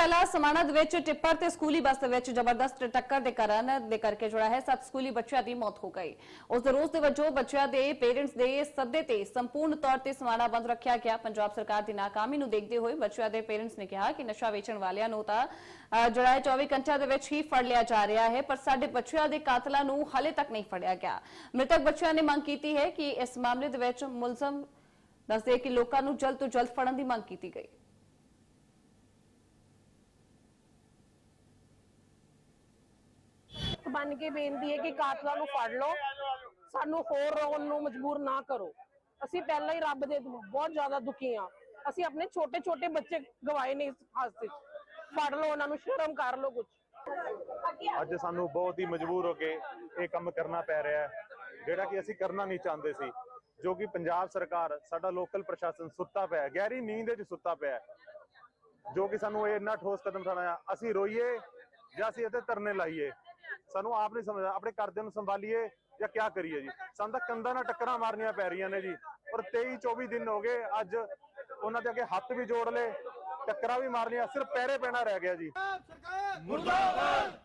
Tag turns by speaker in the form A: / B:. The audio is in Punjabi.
A: ਪਹਿਲਾਂ ਸਮਾਣਾ ਦੇ ਵਿੱਚ ਟਿੱਪਰ ਤੇ ਸਕੂਲੀ ਬੱਸ ਦੇ ਵਿੱਚ ਜ਼ਬਰਦਸਤ ਟੱਕਰ ਦੇ ਕਾਰਨ ਦੇ ਕਰਕੇ ਜਿਹੜਾ ਹੈ। ਸੱਤ ਸਕੂਲੀ ਬੱਚਿਆਂ ਦੀ ਮੌਤ ਹੋ ਗਈ। ਉਸ ਦੇ ਰੋਸ ਦੇ ਵਜੋਂ ਬੱਚਿਆਂ ਦੇ ਪੇਰੈਂਟਸ ਦੇ ਸੱਦੇ ਤੇ ਸੰਪੂਰਨ ਤੌਰ ਤੇ ਸਮਾਣਾ ਬੰਦ ਰੱਖਿਆ ਗਿਆ। ਪੰਜਾਬ ਸਰਕਾਰ ਦੀ ਨਾਕਾਮੀ ਨੂੰ ਦੇਖਦੇ ਹੋਏ ਬੱਚਿਆਂ ਦੇ ਪੇਰੈਂਟਸ ਨੇ ਕਿਹਾ ਕਿ ਨਸ਼ਾ ਵੇਚਣ ਵਾਲਿਆਂ ਨੂੰ ਤਾਂ ਅ, ਜਿਹੜਾ ਹੈ 24 ਘੰਟਿਆਂ ਦੇ ਵਿੱਚ ਹੀ ਫੜ ਲਿਆ ਜਾ ਰਿਹਾ ਹੈ ਪਰ ਸਾਡੇ ਬੱਚਿਆਂ ਦੇ ਕਾਤਲਾਂ ਨੂੰ ਹਾਲੇ ਤੱਕ ਨਹੀਂ ਫੜਿਆ ਗਿਆ। ਮ੍ਰਿਤਕ ਬੱਚਿਆਂ ਨੇ ਮੰਗ ਕੀਤੀ ਹੈ ਕਿ ਇਸ ਮਾਮਲੇ ਦੇ ਵਿੱਚ ਮੁਲਜ਼ਮ ਦੱਸਦੇ ਕਿ ਲੋਕਾਂ ਨੂੰ ਜਲਦ ਤੋਂ ਜਲਦ ਫੜਨ ਦੀ ਮੰਗ ਕੀਤੀ ਗਈ।
B: ਬਣ ਕੇ ਬੇਨਤੀ ਹੈ ਕਿ ਕਾਤਲਾਂ ਨੂੰ ਫੜ ਲਓ। ਸਾਨੂੰ ਹੋਰ ਰੋਣ ਨੂੰ ਮਜਬੂਰ ਨਾ ਕਰੋ। ਅਸੀਂ ਪਹਿਲਾਂ ਹੀ ਰੱਬ ਦੇ ਬਹੁਤ ਜ਼ਿਆਦਾ ਦੁਖੀ ਆ ਅਸੀਂ ਆਪਣੇ ਛੋਟੇ ਛੋਟੇ ਬੱਚੇ ਗਵਾਏ ਨੇ ਇਸ ਹਾਦਸੇ 'ਚ। ਫੜ ਲਓ ਉਹਨਾਂ ਨੂੰ ਸ਼ਰਮ ਕਰ ਲਓ ਕੁਝ
C: ਅੱਜ ਸਾਨੂੰ ਬਹੁਤ ਹੀ ਮਜਬੂਰ ਹੋ ਕੇ ਇਹ ਕੰਮ ਕਰਨਾ ਪੈ ਰਿਹਾ ਹੈ। ਜਿਹੜਾ ਕਿ ਅਸੀਂ ਕਰਨਾ ਨਹੀਂ ਚਾਹੁੰਦੇ ਸੀ ਜੋ ਕਿ ਪੰਜਾਬ ਸਰਕਾਰ ਸਾਡਾ ਲੋਕਲ ਪ੍ਰਸ਼ਾਸਨ ਸੁੱਤਾ ਪਿਆ ਹੈ, ਗਹਿਰੀ ਨੀਂਦ ਵਿੱਚ ਸੁੱਤਾ ਪਿਆ ਜੋ ਕਿ ਸਾਨੂੰ ਇਹ ਇੰਨਾ ਠੋਸ ਕਦਮ ਉਠਾਉਣਾ ਅਸੀਂ ਰੋਈਏ ਜਾਂ ਅਸੀਂ ਇੱਥੇ ਧਰਨੇ ਲਾਈਏ। ਸਾਨੂੰ ਆਪ ਨਹੀਂ ਸਮਝਦਾ, ਆਪਣੇ ਘਰਦਿਆਂ ਨੂੰ ਸੰਭਾਲੀਏ ਜਾਂ ਕਿਆ ਕਰੀਏ ਜੀ? ਸਾਨੂੰ ਤਾਂ ਕੰਧਾਂ ਨਾਲ ਟੱਕਰਾਂ ਮਾਰਨੀਆਂ ਪੈ ਰਹੀਆਂ ਨੇ ਜੀ। ਔਰ 23 24 ਦਿਨ ਹੋ ਗਏ, ਅੱਜ ਉਹਨਾਂ ਦੇ ਅੱਗੇ ਹੱਥ ਵੀ ਜੋੜ ਲਏ, ਟੱਕਰਾਂ ਵੀ ਮਾਰਨੀਆਂ ਸਿਰਫ ਪੈਰੇ ਪੈਣਾ ਰਹਿ ਗਿਆ ਜੀ।
D: ਸਰਕਾਰ ਮੁਰਦਾਬਾਦ!